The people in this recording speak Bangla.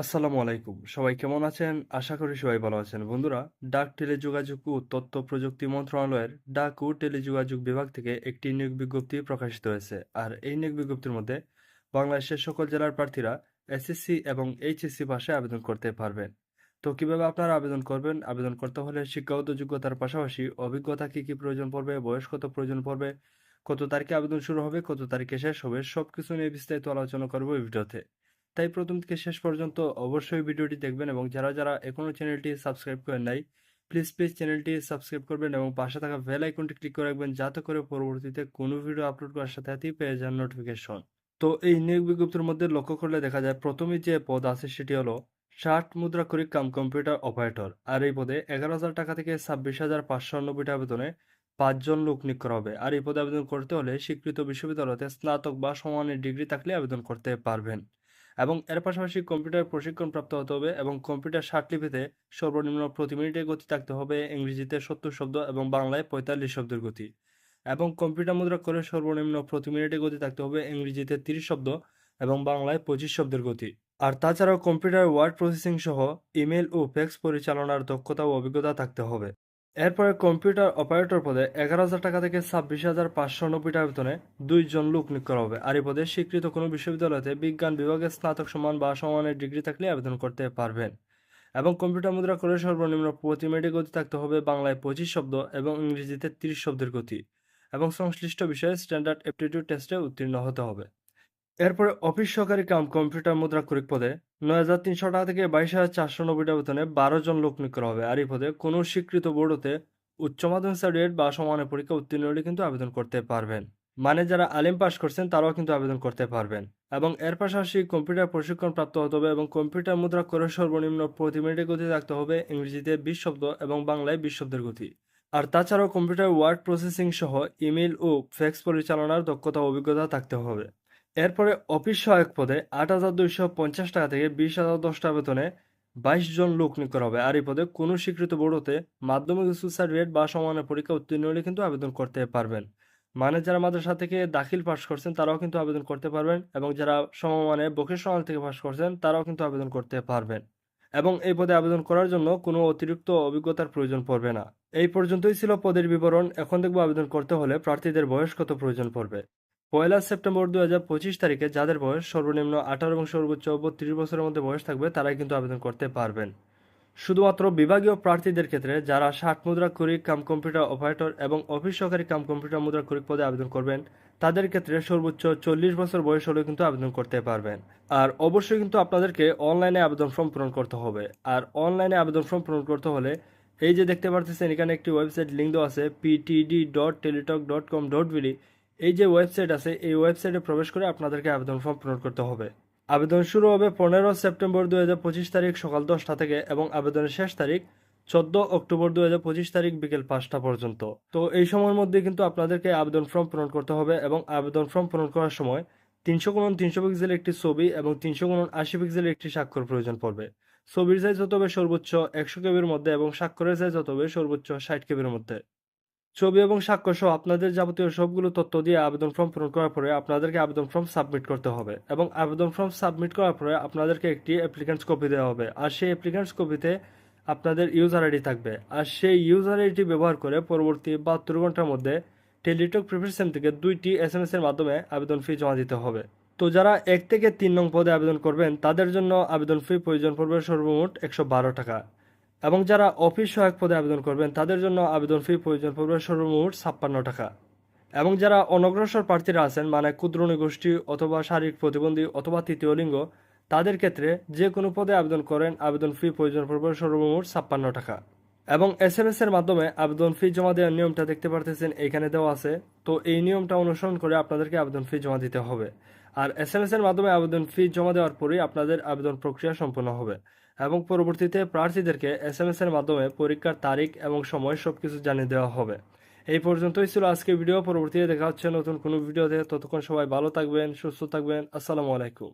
আসসালামু আলাইকুম। সবাই কেমন আছেন? আশা করি সবাই ভালো আছেন। বন্ধুরা, ডাক টেলিযোগাযোগ ও তথ্য প্রযুক্তি মন্ত্রণালয়ের ডাক ও টেলিযোগাযোগ বিভাগ থেকে একটি নিয়োগ বিজ্ঞপ্তি প্রকাশিত হয়েছে। আর এই নিয়োগ বিজ্ঞপ্তির মধ্যে বাংলাদেশের সকল জেলার প্রার্থীরা এসএসসি এবং এইচএসসি ভাষায় আবেদন করতে পারবেন। তো কীভাবে আপনারা আবেদন করবেন? আবেদন করতে হলে শিক্ষাগত যোগ্যতার পাশাপাশি অভিজ্ঞতা কী কী প্রয়োজন পড়বে? বয়স কত প্রয়োজন পড়বে? কত তারিখে আবেদন শুরু হবে? কত তারিখে শেষ হবে? সব কিছু নিয়ে বিস্তারিত আলোচনা করব এই ভিডিওতে। তাই প্রথম থেকে শেষ পর্যন্ত অবশ্যই ভিডিওটি দেখবেন এবং যারা যারা এখনও চ্যানেলটি সাবস্ক্রাইব করেন নাই প্লিজ প্লিজ চ্যানেলটি সাবস্ক্রাইব করবেন এবং পাশে থাকা বেল আইকনটি ক্লিক করে রাখবেন যাতে করে পরবর্তীতে কোনো ভিডিও আপলোড করার সাথে সাথেই পেয়ে যান নোটিফিকেশন তো এই নিয়োগ বিজ্ঞপ্তির মধ্যে লক্ষ্য করলে দেখা যায় প্রথমে যে পদ আছে সেটি হলো ষাট মুদ্রা করি কাম কম্পিউটার অপারেটর আর এই পদে এগারো হাজার টাকা থেকে ছাব্বিশ হাজার পাঁচশো নব্বইটা আবেদনে পাঁচজন লোক নিয়োগ করা হবে। আর এই পদে আবেদন করতে হলে স্বীকৃত বিশ্ববিদ্যালয়তে স্নাতক বা সমানের ডিগ্রি থাকলে আবেদন করতে পারবেন। এবং এর পাশাপাশি কম্পিউটার প্রশিক্ষণ প্রাপ্ত হতে হবে এবং কম্পিউটার লিপিতে সর্বনিম্ন প্রতি মিনিটে গতি থাকতে হবে, ইংরেজিতে সত্তর শব্দ এবং বাংলায় পঁয়তাল্লিশ শব্দের গতি। এবং কম্পিউটার মুদ্রা করে সর্বনিম্ন প্রতি মিনিটে গতি থাকতে হবে, ইংরেজিতে তিরিশ শব্দ এবং বাংলায় পঁচিশ শব্দের গতি। আর তাছাড়াও কম্পিউটার ওয়ার্ড প্রসেসিং সহ ইমেল ও ফ্যাক্স পরিচালনার দক্ষতা ও অভিজ্ঞতা থাকতে হবে। এরপরে কম্পিউটার অপারেটর পদে এগারো হাজার টাকা থেকে ছাব্বিশ হাজার পাঁচশো নব্বই টাকা বেতনে দুইজন লোক নিয়োগ করা হবে। আর এই পদে স্বীকৃত কোনো বিশ্ববিদ্যালয়তে বিজ্ঞান বিভাগে স্নাতক সমান বা সমানের ডিগ্রি থাকলে আবেদন করতে পারবেন। এবং কম্পিউটার মুদ্রা করে সর্বনিম্ন প্রতি গতি থাকতে হবে বাংলায় পঁচিশ শব্দ এবং ইংরেজিতে তিরিশ শব্দের গতি। এবং সংশ্লিষ্ট বিষয়ে স্ট্যান্ডার্ড অ্যাপটিটিউড টেস্টে উত্তীর্ণ হতে হবে। এরপরে অফিস সহকারী কাম, কম্পিউটার মুদ্রা করিক পদে নয় হাজার তিনশো টাকা থেকে বাইশ হাজার চারশো নব্বই টাকা বেতনে বারো জন লোক নিয়োগ করা হবে। আর এই পদে কোনো স্বীকৃত বোর্ডতে উচ্চ মাধ্যমিক সার্টিফিকেট বা সমানের পরীক্ষা উত্তীর্ণ হলে কিন্তু আবেদন করতে পারবেন। মানে যারা আলিম পাস করছেন, তারাও কিন্তু আবেদন করতে পারবেন। এবং এর পাশাপাশি কম্পিউটার প্রশিক্ষণ প্রাপ্ত হতে হবে এবং কম্পিউটার মুদ্রা করে সর্বনিম্ন প্রতি মিনিটে গতি থাকতে হবে ইংরেজিতে বিশ শব্দ এবং বাংলায় বিশ শব্দের গতি। আর তাছাড়াও কম্পিউটার ওয়ার্ড প্রসেসিং সহ ইমেল ও ফ্যাক্স পরিচালনার দক্ষতা অভিজ্ঞতা থাকতে হবে। এরপরে অফিস সহায়ক পদে আট হাজার দুইশো পঞ্চাশ টাকা থেকে বিশ হাজার দশ টাকা বেতনে বাইশ জন লোক নিয়োগ করা হবে। আর এই পদে কোনো স্বীকৃত বোর্ডতে মাধ্যমিক স্কুল সার্টিফিকেট বা সমানের পরীক্ষা উত্তীর্ণ হলে কিন্তু আবেদন করতে পারবেন। মানে যারা মাদ্রাসা থেকে দাখিল পাশ করছেন, তারাও কিন্তু আবেদন করতে পারবেন এবং যারা সমমানে ভোকেশনাল থেকে পাশ করছেন, তারাও কিন্তু আবেদন করতে পারবেন। এবং এই পদে আবেদন করার জন্য কোনো অতিরিক্ত অভিজ্ঞতার প্রয়োজন পড়বে না। এই পর্যন্তই ছিল পদের বিবরণ। এখন দেখব আবেদন করতে হলে প্রার্থীদের বয়স কত প্রয়োজন পড়বে। পয়লা সেপ্টেম্বর দু হাজার পঁচিশ তারিখে যাদের বয়স সর্বনিম্ন আঠারো এবং সর্বোচ্চ বত্রিশ বছরের মধ্যে বয়স থাকবে, তারাই কিন্তু আবেদন করতে পারবেন। শুধুমাত্র বিভাগীয় প্রার্থীদের ক্ষেত্রে যারা ষাট মুদ্রা করিক কাম কম্পিউটার অপারেটর এবং অফিস সহকারী কাম কম্পিউটার মুদ্রা করিক পদে আবেদন করবেন, তাদের ক্ষেত্রে সর্বোচ্চ চল্লিশ বছর বয়স হলেও কিন্তু আবেদন করতে পারবেন। আর অবশ্যই কিন্তু আপনাদেরকে অনলাইনে আবেদন ফর্ম পূরণ করতে হবে। আর অনলাইনে আবেদন ফর্ম পূরণ করতে হলে এই যে দেখতে পারতেছেন, এখানে একটি ওয়েবসাইট লিঙ্ক দেওয়া আছে PTD dot Teletalk dot com dot BD এই যে ওয়েবসাইট আছে, এই ওয়েবসাইটে প্রবেশ করে আপনাদেরকে আবেদন ফর্ম পূরণ করতে হবে। আবেদন শুরু হবে পনেরো সেপ্টেম্বর দু তারিখ সকাল দশটা থেকে এবং আবেদনের শেষ তারিখ চোদ্দ অক্টোবর দু হাজার পঁচিশ তারিখ বিকেল পাঁচটা পর্যন্ত। তো এই সময়ের মধ্যে কিন্তু আপনাদেরকে আবেদন ফর্ম পূরণ করতে হবে এবং আবেদন ফর্ম পূরণ করার সময় তিনশো গুণন তিনশো পিক্সেলের একটি ছবি এবং তিনশো গুণন আশি পিক্সেলের একটি স্বাক্ষর প্রয়োজন পড়বে। ছবির সাইজ হতে হবে সর্বোচ্চ একশো কেবির মধ্যে এবং স্বাক্ষরের সাইজ হতে হবে সর্বোচ্চ ষাট কেবির মধ্যে। ছবি এবং সাক্ষ্য সহ আপনাদের যাবতীয় সবগুলো তথ্য দিয়ে আবেদন ফর্ম পূরণ করার পরে আপনাদেরকে আবেদন ফর্ম সাবমিট করতে হবে এবং আবেদন ফর্ম সাবমিট করার পরে আপনাদেরকে একটি অ্যাপ্লিকেন্টস কপি দেওয়া হবে। আর সেই অ্যাপ্লিকেন্টস কপিতে আপনাদের ইউজার আইডি থাকবে। আর সেই ইউজার আইডি ব্যবহার করে পরবর্তী বাহাত্তর ঘণ্টার মধ্যে টেলিটক প্রিপারেশন থেকে দুইটি এস এম এর মাধ্যমে আবেদন ফি জমা দিতে হবে। তো যারা এক থেকে তিন নং পদে আবেদন করবেন, তাদের জন্য আবেদন ফি প্রয়োজন পড়বে সর্বমোট একশো বারো টাকা। এবং যারা অফিস সহায়ক পদে আবেদন করবেন, তাদের জন্য আবেদন ফি প্রয়োজন পড়বে সর্বমোট ছাপ্পান্ন টাকা। এবং যারা অনগ্রসর প্রার্থীরা আছেন মানে ক্ষুদ্রণী গোষ্ঠী অথবা শারীরিক প্রতিবন্ধী অথবা তৃতীয় লিঙ্গ, তাদের ক্ষেত্রে যে কোনো পদে আবেদন করেন, আবেদন ফি প্রয়োজন পড়বে সর্বমোট ছাপ্পান্ন টাকা। এবং এস এম এস এর মাধ্যমে আবেদন ফি জমা দেওয়ার নিয়মটা দেখতে পারতেছেন এইখানে দেওয়া আছে। তো এই নিয়মটা অনুসরণ করে আপনাদেরকে আবেদন ফি জমা দিতে হবে। আর এস এম এস এর মাধ্যমে আবেদন ফি জমা দেওয়ার পরেই আপনাদের আবেদন প্রক্রিয়া সম্পন্ন হবে। এবং পরবর্তীতে প্রার্থীদেরকে এস এম এস এর মাধ্যমে পরীক্ষার তারিখ এবং সময় সবকিছু জানিয়ে দেওয়া হবে। এই পর্যন্তই ছিল আজকে ভিডিও। পরবর্তীতে দেখা হচ্ছে নতুন কোনো ভিডিওতে। ততক্ষণ সবাই ভালো থাকবেন, সুস্থ থাকবেন। আসসালামু আলাইকুম।